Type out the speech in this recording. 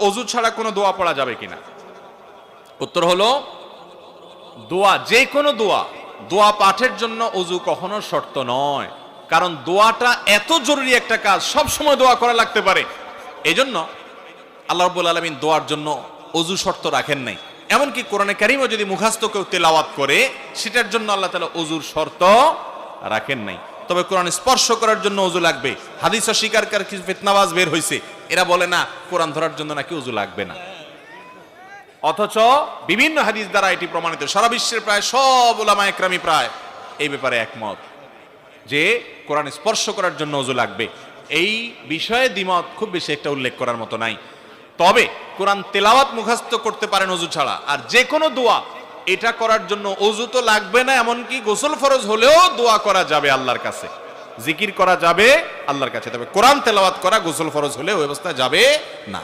অজু ছাড়া কোনো দোয়া পড়া যাবে কিনা? উত্তর হলো, দোয়া যে কোনো দোয়া দোয়া পাঠের জন্য অজু কখনো শর্ত নয়। কারণ দোয়াটা এত জরুরি একটা কাজ, সব সময় দোয়া করা লাগতে পারে। এজন্য আল্লাহ রাব্বুল আলামিন দোয়ার জন্য অজু শর্ত রাখেন নাই। এমনকি কোরআনে কারিমও যদি মুখাস্ত কেউ তেলাওয়াত করে, সেটার জন্য আল্লাহ তাআলা অজুর শর্ত রাখেন নাই। তবে কোরআন স্পর্শ করার জন্য অজু লাগবে। হাদিস অস্বীকারকার কিছু ফিতনাবাজ বের হয়েছে এরা বলে না, কোরআন ধরার জন্য নাকি অজু লাগবে না। অথচ বিভিন্ন হাদিস দ্বারা এটি প্রমাণিত। সারা বিশ্বের প্রায় সব ওলামা একরামি প্রায় এই ব্যাপারে একমত যে কোরআন স্পর্শ করার জন্য অজু লাগবে। এই বিষয়ে দ্বিমত খুব বেশি একটা উল্লেখ করার মতো নাই। তবে কোরআন তেলাওয়াত মুখস্থ করতে পারেন অজু ছাড়া। আর যে কোনো দোয়া, এটা করার জন্য অজু তো লাগবে না, এমনকি গোসল ফরজ হলেও দোয়া করা যাবে আল্লাহর কাছে। জিকির করা যাবে আল্লাহর কাছে। তবে কোরআন তেলাওয়াত করা গোসল ফরজ হলে ওই অবস্থা যাবে না।